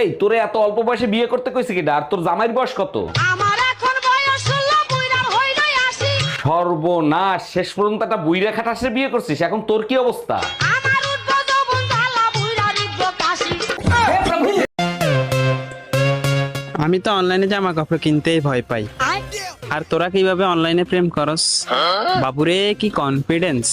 এই তোরে এত অল্প বয়সে বিয়ে করতে কইছে কিনা? আর তোর জামাইয়ের বয়স কত? আমার এখন বয়স ষোলো হইলই আসি সর্বনাশ শেষ পর্যন্ত একটা বুইরা খাটাসে বিয়ে করছিস এখন তোর কি অবস্থা? আমার উঠবো যৌবন জ্বালা বুইরা কাশি। আমি তো অনলাইনে জামা কাপড় কিনতেই ভয় পাই। আর তোরা কীভাবে অনলাইনে প্রেম করস? বাবুরে কি কনফিডেন্স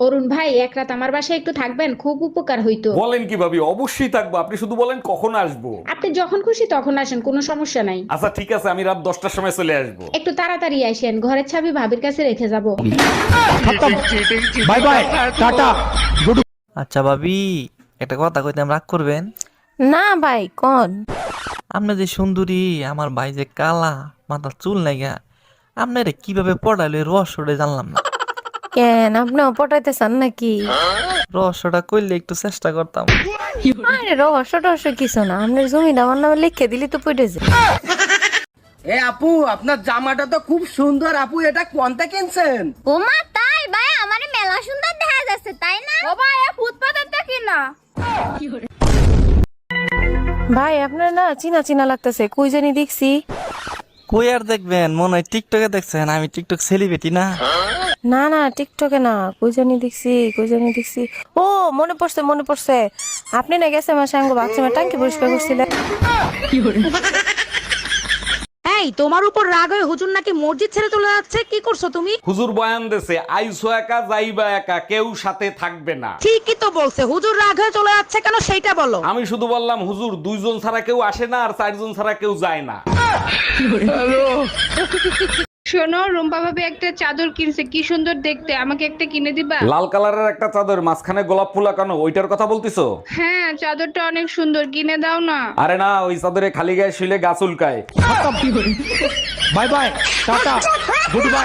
অরুণ ভাই এক রাত আমার বাসায় একটু থাকবেন খুব উপকার হইতো। বলেন কি ভাবি অবশ্যই থাকব। আপনি শুধু বলেন কখন আসব। আপনি যখন খুশি তখন আসেন কোনো সমস্যা নাই। আচ্ছা ঠিক আছে আমি রাত দশটার সময় চলে আসব। একটু তাড়াতাড়ি আসেন ঘরের চাবি ভাবির কাছে রেখে যাব। Bye bye tata. আচ্ছা ভাবি একটা কথা কইতে রাগ করবেন? না ভাই কোন? আপনি যে সুন্দরী আমার ভাই যে কালা মাথা চুল নাইগা আপনারে কীভাবে পড়াইলে রহস্যটা জানলাম না। কেন? আপনি পটাইতে চান নাকি? রহস্যটা করলে একটু চেষ্টা করতাম। আরে রহস্য টহস্য কিছু না আপনার জমিটা আমার নামে লিখে দিলি তো পড়ে যায়। এ আপু আপনার জামাটা তো খুব সুন্দর আপু এটা কোনটা কিনছেন? ওমা তাই ভাই আমার মেলা সুন্দর দেখা যাচ্ছে তাই না? ও ভাই ফুটপাতের দেখি না ভাই আপনার না চিনা চিনা লাগতেছে কই জানি দেখছি। কই আর দেখবেন? মনে হয় টিকটকে দেখছেন আমি টিকটক সেলিব্রিটি না। না না টিকটকে না কই জানি দেখছি কই জানি দেখছি। ও মনে পড়ছে মনে পড়ছে। আপনি না গেছে আমার সঙ্গে বাথরুমে টাঙ্কি পরিষ্কার করছিলেন এই তোমার উপর রাগ হয়ে হুজুর নাকি মসজিদ ছেড়ে চলে যাচ্ছে? কি করছ তুমি? হুজুর বয়ান দেছে আইসো একা যাইবা একা কেউ সাথে থাকবে না। ঠিকই তো বলছে হুজুর রাগ হয়ে চলে যাচ্ছে কেন সেইটা বলো। আমি শুধু বললাম হুজুর দুইজন ছাড়া কেউ আসে না আর চারজন ছাড়া কেউ যায় না। শোনো রুম্পা ভাবে একটা চাদর কিনছে। কি সুন্দর দেখতে। আমাকে একটা কিনে দিবা? লাল কালারের একটা চাদর মাঝখানে গোলাপ ফুল আঁকানো। ওইটার কথা বলতিছো? হ্যাঁ চাদরটা অনেক সুন্দর। কিনে দাও না। আরে না ওই চাদরে খালি গায়ে শুলে গাছ উলকায় bye bye tata good bye